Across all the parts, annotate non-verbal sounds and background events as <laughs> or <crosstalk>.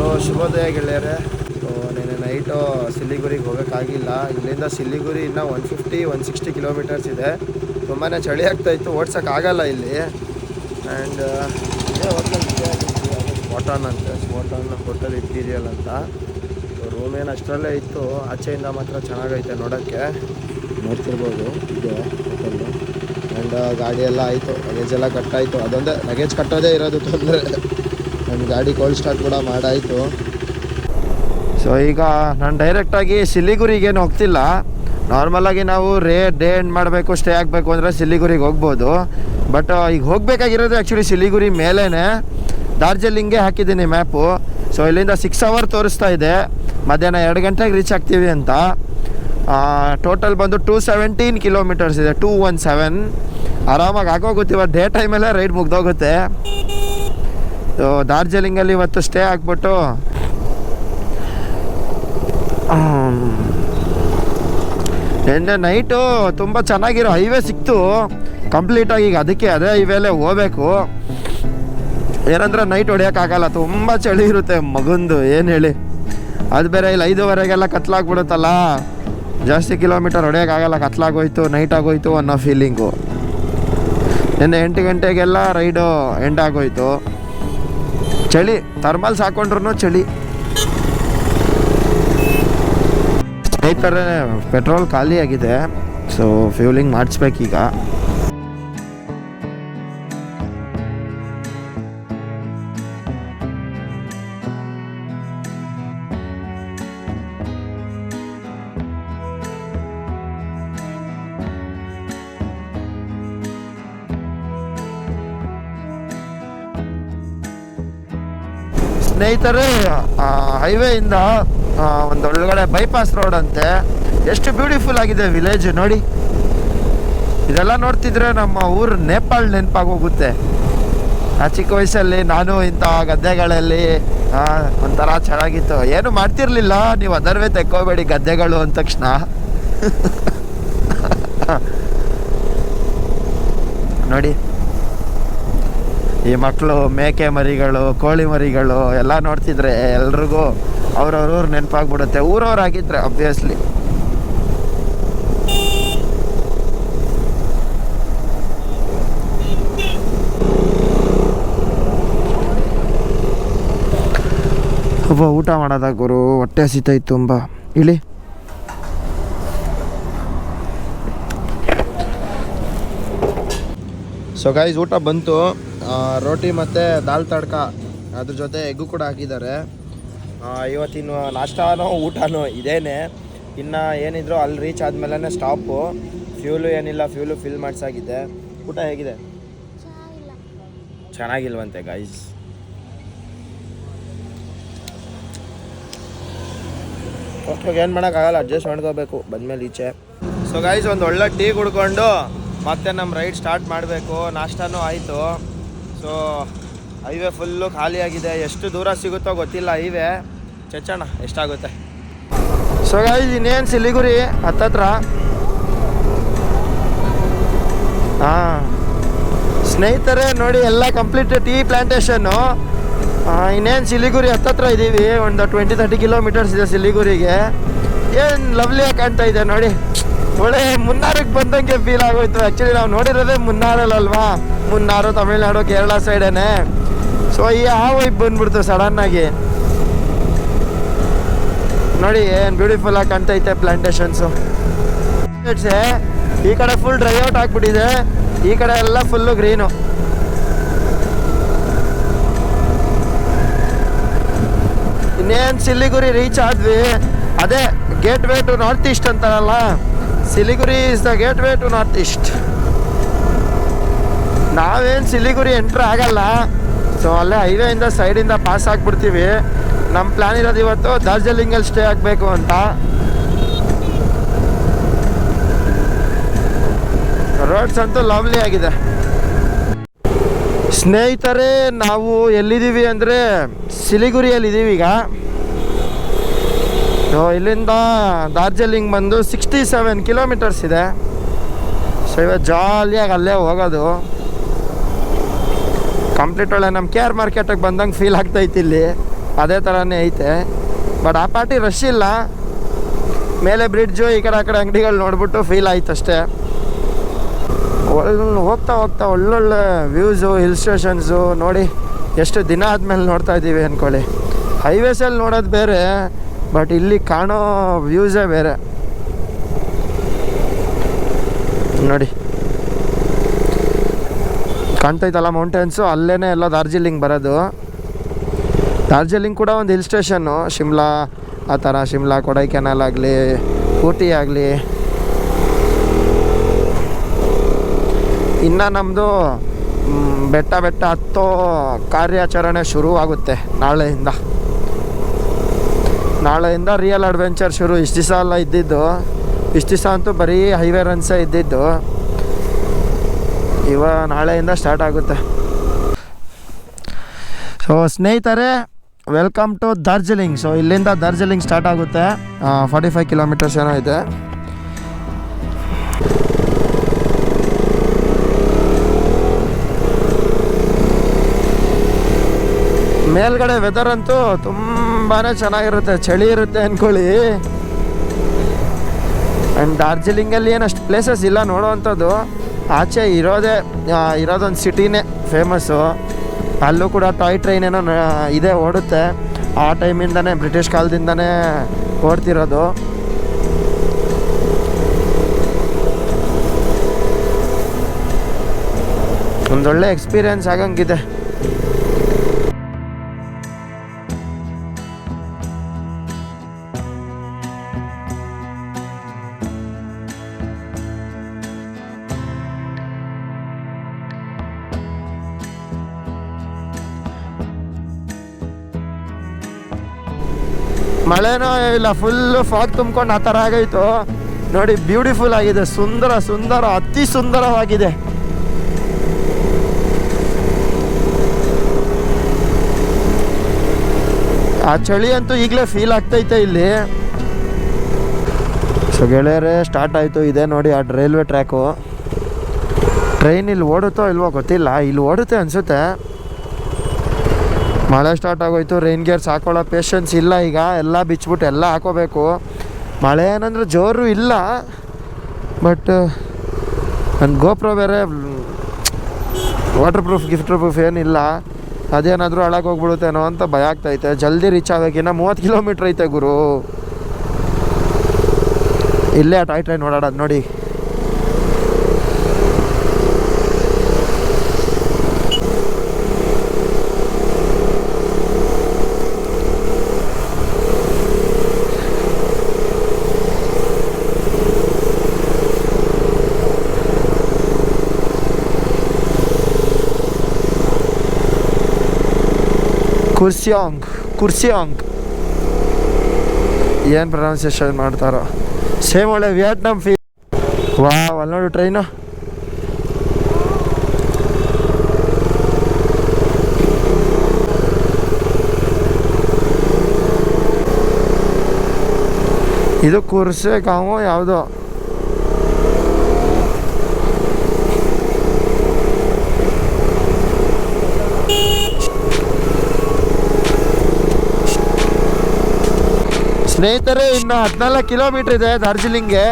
So ಶುಭೋದಯ ಗೆಳೆಯರೆ, so ನಿನ್ನೆ ನೈಟು ಸಿಲಿಗುರಿಗೆ ಹೋಗೋಕ್ಕಾಗಿಲ್ಲ. ಇಲ್ಲಿಂದ ಸಿಲಿಗುರಿ ಇನ್ನೂ one fifty one sixty kilometres ಇದೆ. ತುಂಬಾ ಚಳಿ ಆಗ್ತಾಯಿತ್ತು ಓಡ್ಸೋಕ್ಕಾಗಲ್ಲ ಇಲ್ಲಿ. ಆ್ಯಂಡ್ ಇದೇ ಹೋಟ್ಲಲ್ಲಿ ಸ್ಪಾಟಾನ್ ಅಂತೆ. ಸ್ಪಾಟಾನ್ ಹೋಟೆಲ್ ಇಂಟೀರಿಯಲ್ ಅಂತ. ರೂಮ್ ಏನು ಅಷ್ಟರಲ್ಲೇ ಇತ್ತು. ಆಚೆಯಿಂದ ಮಾತ್ರ ಚೆನ್ನಾಗೈತೆ ನೋಡೋಕ್ಕೆ. ನೋಡ್ತಿರ್ಬೋದು, ಇದು ಹೋಟೆಲ್ಲು ಆ್ಯಂಡ್ ಗಾಡಿ ಎಲ್ಲ ಆಯಿತು ಲಗೇಜ್ ಎಲ್ಲ ಕಟ್ಟಾಯಿತು. ಅದೊಂದೇ ಲಗೇಜ್ ಕಟ್ಟೋದೇ ಇರೋದು ತೊಂದರೆ. ನನ್ನ ಗಾಡಿ ಕೋಲ್ಡ್ ಸ್ಟಾರ್ಟ್ ಕೂಡ ಮಾಡಾಯಿತು. ಸೊ ಈಗ ನಾನು ಡೈರೆಕ್ಟಾಗಿ ಸಿಲಿಗುರಿಗೇನು ಹೋಗ್ತಿಲ್ಲ. ನಾರ್ಮಲಾಗಿ ನಾವು ರೇ, ಡೇ ಎಂಡ್ ಮಾಡಬೇಕು ಸ್ಟೇ ಆಗಬೇಕು ಅಂದರೆ ಸಿಲಿಗುರಿಗೆ ಹೋಗ್ಬೋದು. ಬಟ್ ಈಗ ಹೋಗಬೇಕಾಗಿರೋದು ಆ್ಯಕ್ಚುಲಿ ಸಿಲಿಗುರಿ ಮೇಲೇ ಡಾರ್ಜಿಲಿಂಗೇ ಹಾಕಿದ್ದೀನಿ ಮ್ಯಾಪು ಸೊ ಇಲ್ಲಿಂದ ಸಿಕ್ಸ್ ಅವರ್ ತೋರಿಸ್ತಾ ಇದೆ. ಮಧ್ಯಾಹ್ನ ಎರಡು ಗಂಟೆಗೆ ರೀಚ್ ಆಗ್ತೀವಿ ಅಂತ. ಟೋಟಲ್ ಬಂದು ಟೂ ಸೆವೆಂಟೀನ್ ಕಿಲೋಮೀಟರ್ಸ್ ಇದೆ ಟೂ ಒನ್ ಸೆವೆನ್ ಆರಾಮಾಗಿ ಆಗೋಗುತ್ತೆ ಡೇ ಟೈಮಲ್ಲೇ ರೈಡ್ ಮುಗ್ದೋಗುತ್ತೆ. ಸೊ ಡಾರ್ಜಿಲಿಂಗಲ್ಲಿ ಇವತ್ತು ಸ್ಟೇ ಆಗಿಬಿಟ್ಟು ನಿನ್ನೆ ನೈಟು ತುಂಬ ಚೆನ್ನಾಗಿರೋ ಹೈವೇ ಸಿಕ್ತು. ಕಂಪ್ಲೀಟಾಗಿ ಈಗ ಅದಕ್ಕೆ ಅದೇ ಹೈವೇಲೆ ಹೋಗ್ಬೇಕು. ಏನಂದ್ರೆ ನೈಟ್ ಹೊಡೆಯೋಕ್ಕಾಗಲ್ಲ, ತುಂಬ ಚಳಿ ಇರುತ್ತೆ ಮಗುಂದು, ಏನು ಹೇಳಿ. ಅದು ಬೇರೆ ಇಲ್ಲಿ, ಐದುವರೆಗೆಲ್ಲ ಕತ್ಲಾಗ್ಬಿಡುತ್ತಲ್ಲ. ಜಾಸ್ತಿ ಕಿಲೋಮೀಟರ್ ಹೊಡೆಯೋಕ್ಕಾಗಲ್ಲ, ಕತ್ಲಾಗೋಯ್ತು ನೈಟ್ ಆಗೋಯ್ತು ಅನ್ನೋ ಫೀಲಿಂಗು ನಿನ್ನೆ ಎಂಟು ಗಂಟೆಗೆಲ್ಲ ರೈಡು ಎಂಡ್ ಆಗೋಯ್ತು. ಚಳಿ ಥರ್ಮಲ್ಸ್ ಹಾಕೊಂಡ್ರು ಚಳಿ. ಸ್ನೇಹಿತರೆ ಪೆಟ್ರೋಲ್ ಖಾಲಿ ಆಗಿದೆ ಸೊ ಫ್ಯೂಲಿಂಗ್ ಮಾಡಿಸ್ಬೇಕೀಗ. ಸ್ನೇಹಿತರೆ ಹೈವೇಯಿಂದ ಒಂದು ಒಳಗಡೆ ಬೈಪಾಸ್ ರೋಡ್ ಅಂತೆ. ಎಷ್ಟು ಬ್ಯೂಟಿಫುಲ್ ಆಗಿದೆ ವಿಲೇಜ್ ನೋಡಿ. ಇದೆಲ್ಲ ನೋಡ್ತಿದ್ರೆ ನಮ್ಮ ಊರು ನೇಪಾಳ್ ನೆನಪಾಗಿ ಹೋಗುತ್ತೆ. ಆ ಚಿಕ್ಕ ವಯಸ್ಸಲ್ಲಿ ನಾನು ಇಂಥ ಗದ್ದೆಗಳಲ್ಲಿ ಒಂಥರ ಚೆನ್ನಾಗಿತ್ತು. ಏನು ಮಾಡ್ತಿರ್ಲಿಲ್ಲ, ನೀವು ಅದರ್ವೇ ತೆಕ್ಕೋಬೇಡಿ ಗದ್ದೆಗಳು ಅಂದ ತಕ್ಷಣ. <laughs> ನೋಡಿ. ಈ ಮಕ್ಕಳು ಮೇಕೆ ಮರಿಗಳು, ಕೋಳಿ ಮರಿಗಳು ಎಲ್ಲ ನೋಡ್ತಿದ್ರೆ ಎಲ್ರಿಗೂ ಅವ್ರವ್ರ ನೆನಪಾಗ್ಬಿಡುತ್ತೆ. ಊರವ್ರಾಗಿದ್ರೆ ಅಬ್ವಿಯಸ್ಲಿ ಒಬ್ಬ ಊಟ ಮಾಡೋದ ಗುರು, ಹೊಟ್ಟೆ ಹಸಿತೈತೆ ತುಂಬ. ಇಳಿ. ಸೊ ಗೈಸ್ ಊಟ ಬಂತು. ರೋಟಿ ಮತ್ತು ದಾಲ್ ತಡ್ಕ ಅದ್ರ ಜೊತೆ ಎಗ್ಗು ಕೂಡ ಹಾಕಿದ್ದಾರೆ. ಇವತ್ತಿನ ನಾಷ್ಟಾನೋ ಊಟನೋ ಇದೇನೆ. ಇನ್ನು ಏನಿದ್ರು ಅಲ್ಲಿ ರೀಚ್ ಆದಮೇಲೆ ಸ್ಟಾಪು ಫ್ಯೂಲು ಏನಿಲ್ಲ ಫ್ಯೂಲು ಫಿಲ್ ಮಾಡಿಸಾಗಿದೆ. ಊಟ ಹೇಗಿದೆ? ಚೆನ್ನಾಗಿಲ್ವಂತೆ ಗೈಸ್ ಫಸ್ಟಾಗಿ ಏನು ಮಾಡೋಕ್ಕಾಗಲ್ಲ ಅಡ್ಜಸ್ಟ್ ಮಾಡ್ಕೋಬೇಕು, ಬಂದಮೇಲೆ ಈಚೆ. ಸೊ ಗೈಸ್ ಒಂದು ಒಳ್ಳೆ ಟೀ ಕುಡ್ಕೊಂಡು ಮತ್ತೆ ನಮ್ಮ ರೈಡ್ ಸ್ಟಾರ್ಟ್ ಮಾಡಬೇಕು. ನಾಷ್ಟಾನೂ ಆಯಿತು. ಸೊ ಹೈವೇ ಫುಲ್ಲು ಖಾಲಿಯಾಗಿದೆ ಎಷ್ಟು ದೂರ ಸಿಗುತ್ತೋ ಗೊತ್ತಿಲ್ಲ. ಹೈವೇ ಚಚ್ಚಣ ಎಷ್ಟಾಗುತ್ತೆ? ಸೊ ಗಾಯ್ಸ್ ಇನ್ನೇನು ಸಿಲಿಗುರಿ? ಹತ್ತತ್ರ. ಹಾಂ. ಸ್ನೇಹಿತರೆ, ನೋಡಿ, ಎಲ್ಲ ಕಂಪ್ಲೀಟ್ ಟೀ ಪ್ಲ್ಯಾಂಟೇಶನ್ನು ಇನ್ನೇನು ಸಿಲಿಗುರಿ ಹತ್ತತ್ರ ಇದ್ದೀವಿ ಒಂದು ಟ್ವೆಂಟಿ ತರ್ಟಿ ಕಿಲೋಮೀಟರ್ಸ್ ಇದೆ ಸಿಲಿಗುರಿಗೆ. ಏನು ಲವ್ಲಿಯಾಗಿ ಕಾಣ್ತಾ ಇದೆ, ನೋಡಿ. ಒಳ್ಳೆ ಮುನ್ನಾರಿಗೆ ಬಂದಂಗೆ ಫೀಲ್ ಆಗೋಯ್ತು. ಆ್ಯಕ್ಚುಲಿ ನಾವು ನೋಡಿರೋದೇ ಮುನ್ನಾರಲ್ಲಲ್ವಾ ಮುನ್ನಾರು ತಮಿಳ್ನಾಡು ಕೇರಳ ಸೈಡೇನೆ. ಸೊ ಈ ಆ ವೈಪ್ ಬಂದ್ಬಿಡ್ತು ಸಡನ್ನಾಗಿ ನೋಡಿ, ಏನು ಬ್ಯೂಟಿಫುಲ್ ಆಗಿ ಕಾಣ್ತೈತೆ ಪ್ಲಾಂಟೇಶನ್ಸು ಈ ಕಡೆ ಫುಲ್ ಡ್ರೈ ಔಟ್ ಆಗಿಬಿಟ್ಟಿದೆ. ಈ ಕಡೆ ಎಲ್ಲ ಫುಲ್ಲು ಗ್ರೀನು ಇನ್ನೇನು ಸಿಲಿಗುರಿ ರೀಚ್ ಆದ್ವಿ. ಅದೇ gateway to north east ಅಂತಾರಲ್ಲ. Siliguri is the gateway to north east ನಾವೇನು ಸಿಲಿಗುರಿ ಎಂಟ್ರ್ ಆಗಲ್ಲ. ಸೊ ಅಲ್ಲೇ ಹೈವೇಯಿಂದ ಸೈಡಿಂದ ಪಾಸ್ ಆಗಿಬಿಡ್ತೀವಿ. ನಮ್ಮ ಪ್ಲ್ಯಾನ್ ಇರೋದು ಇವತ್ತು ಡಾರ್ಜಿಲಿಂಗಲ್ಲಿ ಸ್ಟೇ ಆಗಬೇಕು ಅಂತ. ರೋಡ್ಸ್ ಅಂತೂ ಲವ್ಲಿ ಆಗಿದೆ. ಸ್ನೇಹಿತರೆ, ನಾವು ಎಲ್ಲಿದ್ದೀವಿ ಅಂದರೆ ಸಿಲಿಗುರಿಯಲ್ಲಿದ್ದೀವಿ ಈಗ. ಸೊ ಇಲ್ಲಿಂದ ಡಾರ್ಜಿಲಿಂಗ್ ಬಂದು ಸಿಕ್ಸ್ಟಿ ಸೆವೆನ್ ಕಿಲೋಮೀಟರ್ಸ್ ಇದೆ ಸೊ ಇವತ್ತು ಜಾಲಿಯಾಗಿ ಅಲ್ಲೇ ಹೋಗೋದು. ಕಂಪ್ಲೀಟ್ ಒಳ್ಳೆ ನಮ್ಮ ಕೆ ಆರ್ ಮಾರ್ಕೆಟಿಗೆ ಬಂದಂಗೆ ಫೀಲ್ ಆಗ್ತೈತಿ ಇಲ್ಲಿ. ಅದೇ ಥರನೇ ಐತೆ. ಬಟ್ ಆ ಪಾರ್ಟಿ ರಶ್ ಇಲ್ಲ. ಮೇಲೆ ಬ್ರಿಡ್ಜು ಈ ಕಡೆ ಆ ಕಡೆ ಅಂಗಡಿಗಳು ನೋಡ್ಬಿಟ್ಟು ಫೀಲ್ ಆಯ್ತು ಅಷ್ಟೇ. ಒಳ್ಳೆ ಹೋಗ್ತಾ ಹೋಗ್ತಾ ಒಳ್ಳೊಳ್ಳೆ ವ್ಯೂಸು ಹಿಲ್ ಸ್ಟೇಷನ್ಸು ನೋಡಿ ಎಷ್ಟು ದಿನ ಆದಮೇಲೆ ನೋಡ್ತಾ ಇದ್ದೀವಿ ಅಂದ್ಕೊಳ್ಳಿ ಹೈವೇಸಲ್ಲಿ ನೋಡೋದು ಬೇರೆ ಬಟ್ ಇಲ್ಲಿ ಕಾಣೋ ವ್ಯೂಸೇ ಬೇರೆ. ನೋಡಿ. ಕಾಣ್ತೈತಲ್ಲ ಮೌಂಟೇನ್ಸು ಅಲ್ಲೇ ಎಲ್ಲ ದಾರ್ಜಿಲಿಂಗ್ ಬರೋದು. ದಾರ್ಜಿಲಿಂಗ್ ಕೂಡ ಒಂದು ಹಿಲ್ ಸ್ಟೇಷನ್ನು ಶಿಮ್ಲಾ, ಆ ಥರ ಶಿಮ್ಲಾ, ಕೊಡೈಕೆನಾಲ್ ಆಗಲಿ, ಊಟಿ ಆಗಲಿ. ಇನ್ನು ನಮ್ಮದು ಬೆಟ್ಟ ಬೆಟ್ಟ ಹತ್ತೋ ಕಾರ್ಯಾಚರಣೆ ಶುರುವಾಗುತ್ತೆ ನಾಳೆಯಿಂದ. ನಾಳೆಯಿಂದ ರಿಯಲ್ ಅಡ್ವೆಂಚರ್ ಶುರು. ಇಷ್ಟು ದಿವಸ ಎಲ್ಲ ಇದ್ದಿದ್ದು. ಇಷ್ಟು ದಿವಸ ಅಂತೂ ಬರೀ ಹೈವೇ ರನ್ಸೇ ಇದ್ದಿದ್ದು. ಇವ ನಾಳೆಯಿಂದ ಸ್ಟಾರ್ಟ್ ಆಗುತ್ತೆ. ಸೊ ಸ್ನೇಹಿತರೆ ವೆಲ್ಕಮ್ ಟು ದಾರ್ಜಿಲಿಂಗ್ ಸೊ ಇಲ್ಲಿಂದ ದಾರ್ಜಿಲಿಂಗ್ ಸ್ಟಾರ್ಟ್ ಆಗುತ್ತೆ. ಫಾರ್ಟಿ ಫೈವ್ ಕಿಲೋಮೀಟರ್ಸ್ ಏನೋ ಇದೆ. ಮೇಲ್ಗಡೆ ವೆದರ್ ಅಂತೂ ತುಂಬಾ ಚೆನ್ನಾಗಿರುತ್ತೆ. ಚಳಿ ಇರುತ್ತೆ ಅಂದ್ಕೊಳ್ಳಿ ಆ್ಯಂಡ್ ಡಾರ್ಜಿಲಿಂಗಲ್ಲಿ ಏನಷ್ಟು ಪ್ಲೇಸಸ್ ಇಲ್ಲ ನೋಡೋವಂಥದ್ದು. ಆಚೆ ಇರೋದೇ ಇರೋದೊಂದು ಸಿಟಿನೇ ಫೇಮಸ್ಸು ಅಲ್ಲೂ ಕೂಡ ಟಾಯ್ ಟ್ರೈನ್ ಏನೋ ಇದೇ ಓಡುತ್ತೆ. ಆ ಟೈಮಿಂದನೇ ಬ್ರಿಟಿಷ್ ಕಾಲದಿಂದನೇ ಓಡ್ತಿರೋದು. ಒಂದೊಳ್ಳೆ ಎಕ್ಸ್ಪೀರಿಯನ್ಸ್ ಆಗಂಗಿದೆ. ಮಳೆನೋ ಇಲ್ಲ ಫುಲ್ಲು ಫಾಗ್ ತುಂಬ್ಕೊಂಡು ಆ ಥರ ಆಗೈತು. ನೋಡಿ ಬ್ಯೂಟಿಫುಲ್ ಆಗಿದೆ, ಸುಂದರ ಸುಂದರ, ಅತಿ ಸುಂದರವಾಗಿದೆ. ಆ ಚಳಿ ಅಂತೂ ಈಗಲೇ ಫೀಲ್ ಆಗ್ತೈತೆ ಇಲ್ಲಿ. ಸೊ ಗೆಳೆಯರೇ ಸ್ಟಾರ್ಟ್ ಆಯಿತು, ಇದೆ ನೋಡಿ ಆ ರೈಲ್ವೆ ಟ್ರ್ಯಾಕು ಟ್ರೈನ್ ಇಲ್ಲಿ ಓಡುತ್ತೋ ಇಲ್ವೋ ಗೊತ್ತಿಲ್ಲ, ಇಲ್ಲಿ ಓಡುತ್ತೆ ಅನಿಸುತ್ತೆ. ಮಳೆ ಸ್ಟಾರ್ಟ್ ಆಗೋಯ್ತು ರೈನ್ ಗೇರ್ಸ್ ಹಾಕೊಳ್ಳೋ ಪೇಷನ್ಸ್ ಇಲ್ಲ ಈಗ, ಎಲ್ಲ ಬಿಚ್ಚಿಬಿಟ್ಟು ಎಲ್ಲ ಹಾಕೋಬೇಕು. ಮಳೆ ಏನಂದ್ರೆ ಜೋರು ಇಲ್ಲ ಬಟ್ ನನ್ನ ಗೋಪ್ರೋ ಬೇರೆ ವಾಟರ್ ಪ್ರೂಫ್ ಗಿಫ್ಟ್ ಪ್ರೂಫ್ ಏನಿಲ್ಲ. ಅದೇನಾದರೂ ಹೋಗ್ಬಿಡುತ್ತೇನೋ ಅಂತ ಭಯ ಆಗ್ತೈತೆ. ಜಲ್ದಿ ರೀಚ್ ಆಗಬೇಕಿನ್ನ ಮೂವತ್ತು ಕಿಲೋಮೀಟ್ರ್ ಐತೆ ಗುರು. ಇಲ್ಲೇ ಟಾಯ್ ಟ್ರೈನ್ ಓಡಾಡೋದು ನೋಡಿ. ಕುರ್ಸಿಯಾಂಗ್ ಕುರ್ಸಿಯಾಂಗ್ ಏನು ಪ್ರೊನೌನ್ಸಿಯೇಷನ್ ಮಾಡ್ತಾರೋ? ಸೇಮ್ ಒಳ್ಳೆ ವಿಯಟ್ನಾಮ್ ಫೀ ವಾ ಅಲ್ಲಿ ನೋಡು ಟ್ರೈನು ಇದು ಕುರ್ಸೆ ಕಾವು ಯಾವುದೋ. ಸ್ನೇಹಿತರೆ, ಇನ್ನು ಹದಿನಾಲ್ಕು ಕಿಲೋಮೀಟ್ರ್ ಇದೆ ದಾರ್ಜಿಲಿಂಗ್ಗೆ.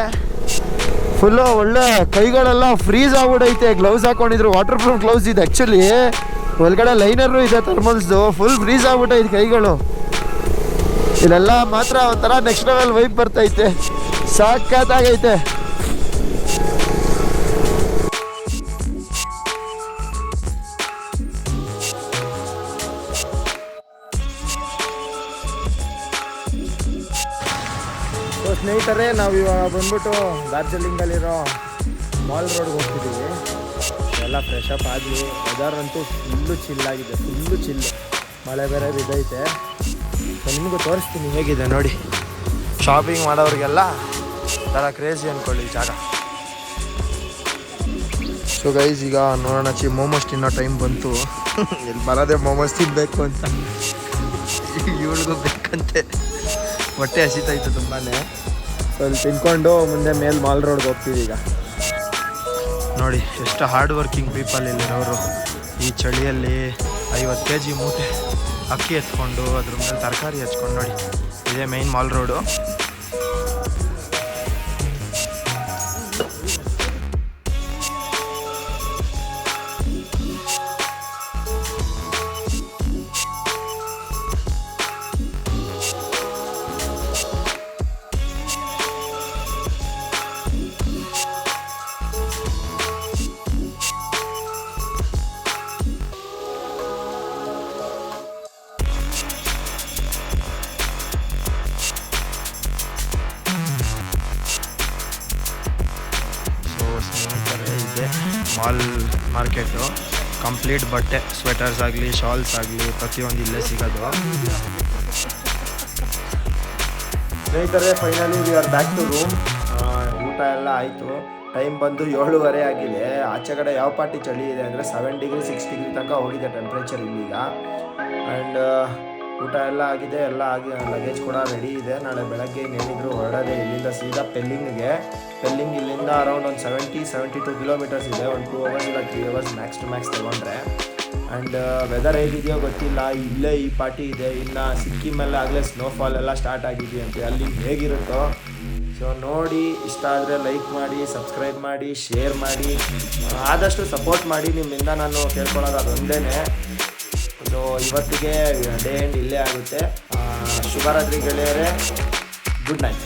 ಫುಲ್ಲು ಒಳ್ಳೆ ಕೈಗಳೆಲ್ಲ ಫ್ರೀಸ್ ಆಗ್ಬಿಡೈತೆ. ಗ್ಲೌಸ್ ಹಾಕೊಂಡಿದ್ರು ವಾಟರ್ ಪ್ರೂಫ್ ಗ್ಲೌಸ್ ಇದೆ ಆ್ಯಕ್ಚುಲಿ ಒಳಗಡೆ ಲೈನರು ಇದೆ ಥರ್ಮಲ್ಸ್ದು ಫುಲ್ ಫ್ರೀಸ್ ಆಗ್ಬಿಟ್ಟೈತೆ ಕೈಗಳು. ಇದೆಲ್ಲ ಮಾತ್ರ ಒಂಥರ ನೆಕ್ಸ್ಟ್ ಲೆವೆಲ್ ವೈಪ್ ಬರ್ತೈತೆ. ಸಾಕಾಗೈತೆ ಸ್ನೇಹಿತರೆ, ನಾವು ಇವಾಗ ಬಂದ್ಬಿಟ್ಟು ಡಾರ್ಜಿಲಿಂಗಲ್ಲಿರೋ ಮಾಲ್ ರೋಡ್ಗೆ ಹೋಗ್ತಿದ್ದೀವಿ ಎಲ್ಲ ಫ್ರೆಶ್ ಅಪ್ ಆಗಲಿ ವೆದರ್ ಅಂತೂ ಫುಲ್ಲು ಚಿಲ್ಲಾಗಿದೆ ಫುಲ್ಲು ಚಿಲ್ಲು ಮಳೆ ಬೇರೆ ಬಿದ್ದೈತೆ. ನಿಮಗೂ ತೋರಿಸ್ತೀನಿ ಹೇಗಿದೆ ನೋಡಿ. ಶಾಪಿಂಗ್ ಮಾಡೋರಿಗೆಲ್ಲ ಥರ ಕ್ರೇಜಿ ಅಂದ್ಕೊಳ್ಳಿ ಜಾಗ. ಸೊ ಗೈಸ್ ಈಗ ನೋಡೋಣ ಚಿ ಮೋಮೋಸ್ ತಿನ್ನೋ ಟೈಮ್ ಬಂತು. <laughs> ಎಲ್ಲಿ ಬರೋದೇ ಮೋಮೋಸ್ ತಿನ್ನಬೇಕು ಅಂತ. <laughs> ಇವಳಿಗೂ ಬೇಕಂತೆ. ಹೊಟ್ಟೆ ಹಸಿತಾಯಿತು ತುಂಬಾ ಸೊ ತಿನ್ಕೊಂಡು ಮುಂದೆ ಮೇಲ್ ಮಾಲ್ ರೋಡ್ಗೆ ಹೋಗ್ತೀವಿ ಈಗ. ನೋಡಿ, ಎಷ್ಟು ಹಾರ್ಡ್ ವರ್ಕಿಂಗ್ ಪೀಪಲ್ ಇಲ್ಲಿರೋರು. ಈ ಚಳಿಯಲ್ಲಿ ಐವತ್ತು ಕೆ ಜಿ ಮೂಟೆ ಅಕ್ಕಿ ಎತ್ಕೊಂಡು ಅದ್ರ ಮೇಲೆ ತರಕಾರಿ ಹಚ್ಕೊಂಡು ನೋಡಿ. ಇದೇ main mall road market complete ಬಟ್ಟೆ ಸ್ವೆಟರ್ಸ್ ಆಗಲಿ ಶಾಲ್ಸ್ ಆಗಲಿ, ಪ್ರತಿಯೊಂದು ಇಲ್ಲೇ ಸಿಗೋದು. ಸ್ನೇಹಿತರೆ finally we are back to room ಊಟ ಎಲ್ಲ ಆಯಿತು. ಟೈಮ್ ಬಂದು ಏಳುವರೆ ಆಗಿದೆ. ಆಚೆ ಕಡೆ ಯಾವ ಪಾರ್ಟಿ ಚಳಿ ಇದೆ ಅಂದರೆ ಸೆವೆನ್ ಡಿಗ್ರಿ ಸಿಕ್ಸ್ ಡಿಗ್ರಿ ತನಕ ಹೋಗಿದೆ ಟೆಂಪ್ರೇಚರ್ ಇಲ್ಲಿಗ. ಆ್ಯಂಡ್ ಊಟ ಎಲ್ಲ ಆಗಿದೆ, ಎಲ್ಲ ಆಗಿ ಲಗೇಜ್ ಕೂಡ ರೆಡಿ ಇದೆ. ನಾಳೆ ಬೆಳಗ್ಗೆ ಏನಿದ್ರು ಹೊರಡೋದೆ ಇಲ್ಲಿಂದ ಸೀದಾ ಪೆಲ್ಲಿಂಗ್ಗೆ. ಪೆಲ್ಲಿಂಗ್ ಇಲ್ಲಿಂದ ಅರೌಂಡ್ ಒಂದು ಸೆವೆಂಟಿ ಸೆವೆಂಟಿ ಟು ಕಿಲೋಮೀಟರ್ಸ್ ಇದೆ. ಒಂದು ಟೂ ಅವರ್ಸ್ ಇಲ್ಲ three hours max to max ತೊಗೊಂಡ್ರೆ. ಆ್ಯಂಡ್ ವೆದರ್ ಹೇಗಿದೆಯೋ ಗೊತ್ತಿಲ್ಲ. ಇಲ್ಲೇ ಈ ಪಾರ್ಟಿ ಇದೆ. ಇನ್ನು ಸಿಕ್ಕಿಮಲ್ಲಿ ಆಗಲೇ ಸ್ನೋಫಾಲ್ ಎಲ್ಲ ಸ್ಟಾರ್ಟ್ ಆಗಿದೆಯಂತೆ ಅಲ್ಲಿ ಹೇಗಿರುತ್ತೋ. ಸೊ ನೋಡಿ, ಇಷ್ಟ ಆದರೆ ಲೈಕ್ ಮಾಡಿ ಸಬ್ಸ್ಕ್ರೈಬ್ ಮಾಡಿ ಶೇರ್ ಮಾಡಿ. ಆದಷ್ಟು ಸಪೋರ್ಟ್ ಮಾಡಿ ನಿಮ್ಮಿಂದ ನಾನು ಕೇಳ್ಕೊಳ್ಳೋದು ಅದೊಂದೇ ಸೊ ಇವತ್ತಿಗೆ ಡೇ ಎಂಡ್ ಇಲ್ಲೇ ಆಗುತ್ತೆ. ಶುಭರಾತ್ರಿ ಗೆಳೆಯರೇ. Good night